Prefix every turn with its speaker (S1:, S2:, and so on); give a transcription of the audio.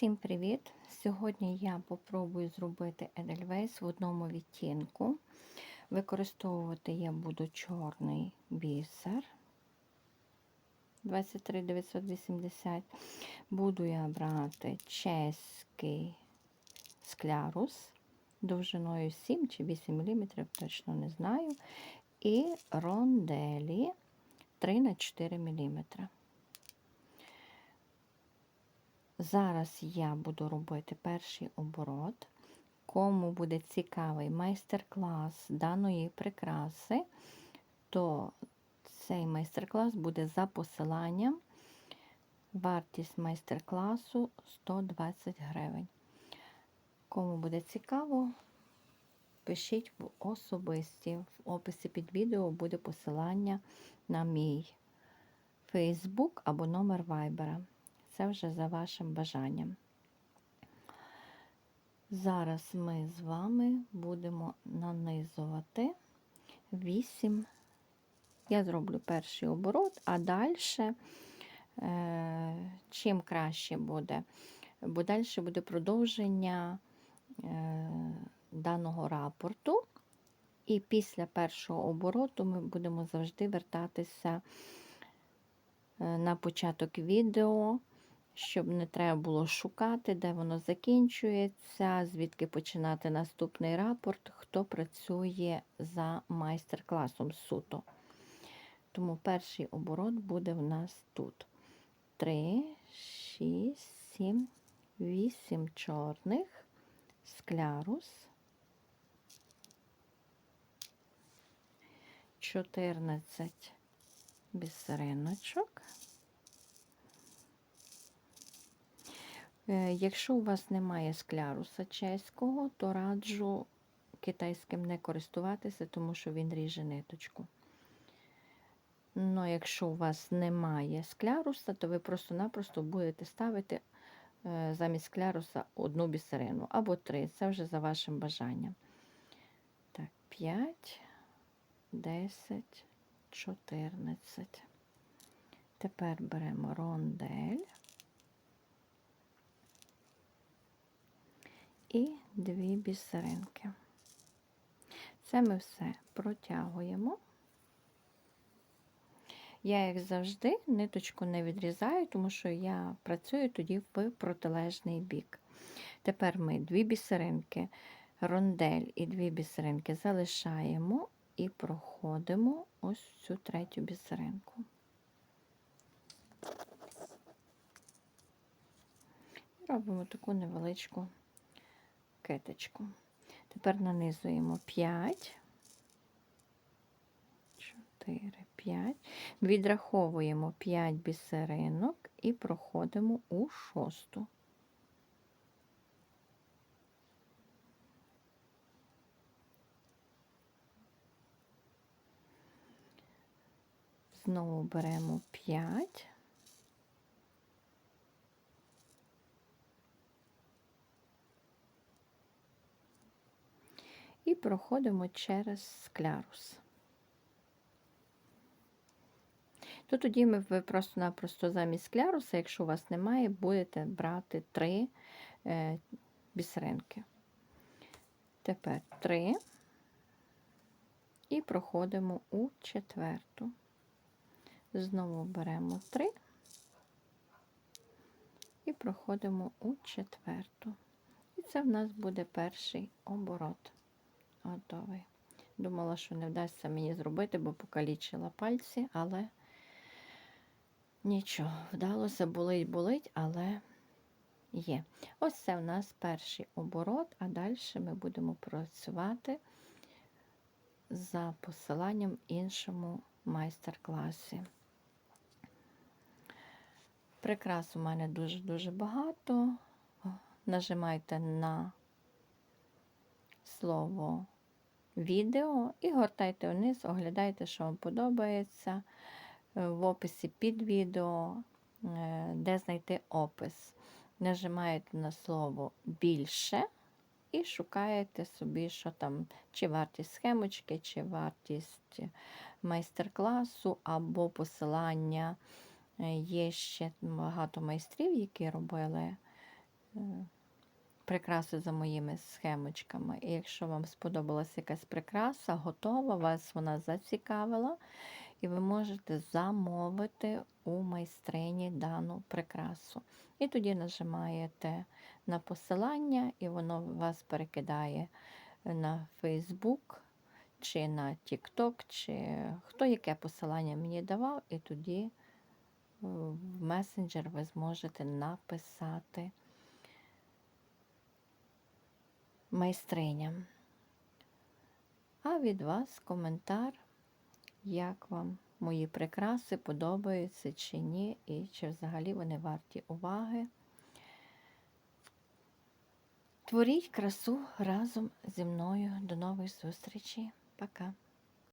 S1: Всім привіт! Сьогодні я попробую зробити Edelweiss в одному відтінку. Використовувати я буду чорний бісер 23980. Буду я брати чеський склярус довжиною 7 чи 8 мм, точно не знаю. І ронделі 3 на 4 мм. Зараз я буду робити перший оборот. Кому буде цікавий майстер-клас даної прикраси, то цей майстер-клас буде за посиланням. Вартість майстер-класу 120 гривень. Кому буде цікаво, пишіть в особисті. В описі під відео буде посилання на мій Facebook або номер Viber це вже за вашим бажанням. Зараз ми з вами будемо нанизувати 8. Я зроблю перший оборот, а далі, е, чим краще буде, бо далі буде продовження е, даного рапорту. І після першого обороту ми будемо завжди вертатися е, на початок відео щоб не треба було шукати, де воно закінчується, звідки починати наступний рапорт, хто працює за майстер-класом суто. Тому перший оборот буде в нас тут. 3, 6, 7, 8 чорних, склярус, 14 бісериночок. Якщо у вас немає скляруса чеського, то раджу китайським не користуватися, тому що він ріже ниточку. Ну, якщо у вас немає скляруса, то ви просто-напросто будете ставити е, замість скляруса одну бісерину або три. Це вже за вашим бажанням. Так, 5, 10, 14. Тепер беремо рондель. І дві бісеринки. Це ми все протягуємо. Я, як завжди, ниточку не відрізаю, тому що я працюю тоді в протилежний бік. Тепер ми дві бісеринки, рондель і дві бісеринки залишаємо і проходимо ось цю третю бісеринку. Робимо таку невеличку киточку. Тепер нанизуємо 5, 4, 5, відраховуємо 5 бісеринок і проходимо у шосту. Знову беремо 5. І проходимо через склярус. То тоді ми ви просто-напросто замість скляруса, якщо у вас немає, будете брати три е, бісеринки. Тепер три і проходимо у четверту. Знову беремо три і проходимо у четверту. І це в нас буде перший оборот. Готовий. Думала, що не вдасться мені зробити, бо покалічила пальці, але нічого, вдалося, болить, болить, але є. Ось це в нас перший оборот, а далі ми будемо працювати за посиланням іншому майстер-класі. Прикрас у мене дуже-дуже багато. Нажимайте на слово відео і гортайте вниз, оглядайте, що вам подобається. Е, в описі під відео, е, де знайти опис. Нажимаєте на слово більше і шукаєте собі, що там, чи вартість схемочки, чи вартість майстер-класу, або посилання. Е, є ще багато майстрів, які робили прикраси за моїми схемочками. І якщо вам сподобалася якась прикраса, готова, вас вона зацікавила, і ви можете замовити у майстрині дану прикрасу. І тоді нажимаєте на посилання, і воно вас перекидає на Facebook чи на TikTok, чи хто яке посилання мені давав, і тоді е, в месенджер ви зможете написати майстриням. А від вас коментар, як вам мої прикраси подобаються чи ні, і чи взагалі вони варті уваги. Творіть красу разом зі мною. До нових зустрічей. Пока.